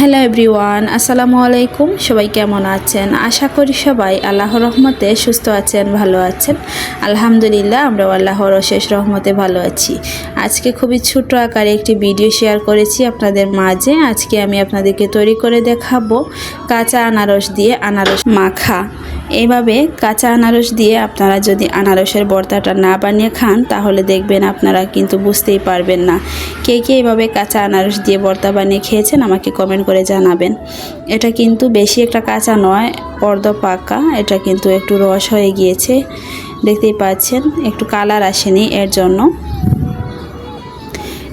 Hello everyone, আসসালামু আলাইকুম। সবাই কেমন আছেন? আশা করি সবাই আল্লাহ রহমতে সুস্থ আছেন, ভালো আছেন। আলহামদুলিল্লাহ আমরা আল্লাহর অশেষ রহমতে ভালো আছি। আজকে খুবই ছোট আকারে একটি ভিডিও শেয়ার করেছি আপনাদের মাঝে। আজকে আমি আপনাদেরকে তৈরি করে দেখাবো কাঁচা আনারস দিয়ে আনারস মাখা। এইভাবে কাঁচা আনারস দিয়ে আপনারা যদি আনারসের বর্তাটা না বানিয়ে খান, তাহলে দেখবেন আপনারা কিন্তু বুঝতেই পারবেন না। কে কে এইভাবে কাঁচা আনারস দিয়ে বর্তা বানিয়ে খেয়েছেন আমাকে কমেন্ট করে জানাবেন। এটা কিন্তু বেশি একটা কাঁচা নয়, অর্ধ পাকা। এটা কিন্তু একটু রস হয়ে গিয়েছে। দেখতেই পাচ্ছেন, একটু কালার আসেনি এর জন্য।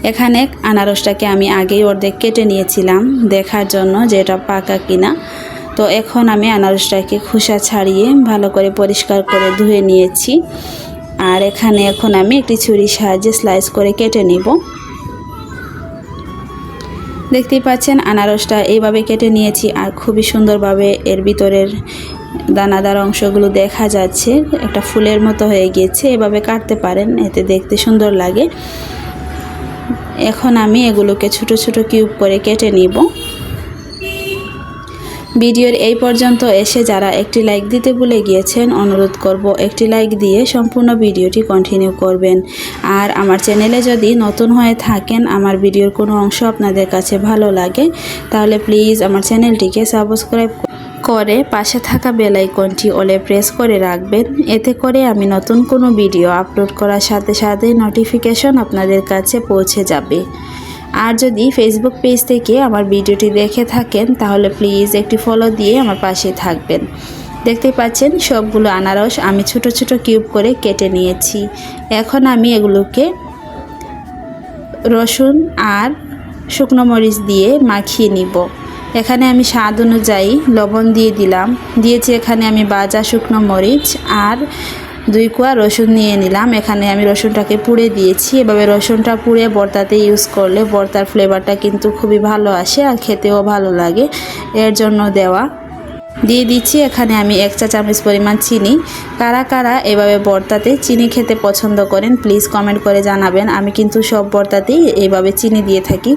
এখানে আনারসটাকে আমি আগেই অর্ধেক কেটে নিয়েছিলাম দেখার জন্য যে এটা পাকা কিনা। তো এখন আমি আনারসটাকে খোসা ছাড়িয়ে ভালো করে পরিষ্কার করে ধুয়ে নিয়েছি। আর এখানে এখন আমি একটি ছুরির সাহায্যে স্লাইস করে কেটে নিব। দেখতেই পাচ্ছেন আনারসটা এইভাবে কেটে নিয়েছি আর খুবই সুন্দরভাবে এর ভিতরের দানাদার অংশগুলো দেখা যাচ্ছে। একটা ফুলের মতো হয়ে গিয়েছে, এভাবে কাটতে পারেন, এতে দেখতে সুন্দর লাগে। এখন আমি এগুলোকে ছোট ছোট কিউব করে কেটে নিব। ভিডিওর এই পর্যন্ত এসে যারা একটি লাইক দিতে ভুলে গিয়েছেন, অনুরোধ করব একটি লাইক দিয়ে সম্পূর্ণ ভিডিওটি কন্টিনিউ করবেন। আর আমার চ্যানেলে যদি নতুন হয়ে থাকেন, আমার ভিডিওর কোনো অংশ আপনাদের কাছে ভালো লাগে, তাহলে প্লিজ আমার চ্যানেলটিকে সাবস্ক্রাইব করে পাশে থাকা বেল আইকনটি ওলে প্রেস করে রাখবেন। এতে করে আমি নতুন কোনো ভিডিও আপলোড করার সাথে সাথে নোটিফিকেশন আপনাদের কাছে পৌঁছে যাবে। আর যদি ফেসবুক পেজ থেকে আমার ভিডিওটি দেখে থাকেন, তাহলে প্লিজ একটি ফলো দিয়ে আমার পাশে থাকবেন। দেখতে পাচ্ছেন, সবগুলো আনারস আমি ছোট ছোট কিউব করে কেটে নিয়েছি। এখন আমি এগুলোকে রসুন আর শুকনো মরিচ দিয়ে মাখিয়ে নিব। এখানে আমি স্বাদ অনুযায়ী লবণ দিয়ে দিলাম। দিয়েছি এখানে আমি বাজা শুকনো মরিচ আর দুই কোয়া রসুন নিয়ে নিলাম। এখানে আমি রসুনটাকে পুড়ে দিয়েছি। এভাবে রসুনটা পুড়ে বর্তাতে ইউজ করলে বর্তার ফ্লেভারটা কিন্তু খুবই ভালো আসে আর খেতেও ভালো লাগে। এর জন্য দেওয়া। দিয়ে দিচ্ছি এখানে আমি এক চা চামচ পরিমাণ চিনি। কারা কারা এভাবে বর্তাতে চিনি খেতে পছন্দ করেন প্লিজ কমেন্ট করে জানাবেন। আমি কিন্তু সব বর্তাতেই এইভাবে চিনি দিয়ে থাকি।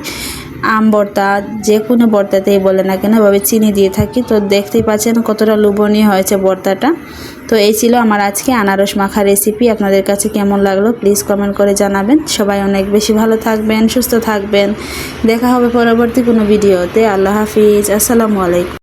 আম ভর্তা, যে কোনো ভর্তাতেই বলে না কেন, এভাবে চিনি দিয়ে থাকি। তো দেখতেই পাচ্ছেন কতটা লোভনীয় হয়েছে ভর্তাটা। তো এই ছিল আমার আজকে আনারস মাখা রেসিপি আপনাদের কাছে কেমন লাগল প্লিজ কমেন্ট করে জানাবেন। সবাই অনেক বেশি ভালো থাকবেন, সুস্থ থাকবেন। দেখা হবে পরবর্তী কোনো ভিডিওতে আল্লাহ হাফিজ। আসসালামু আলাইকুম।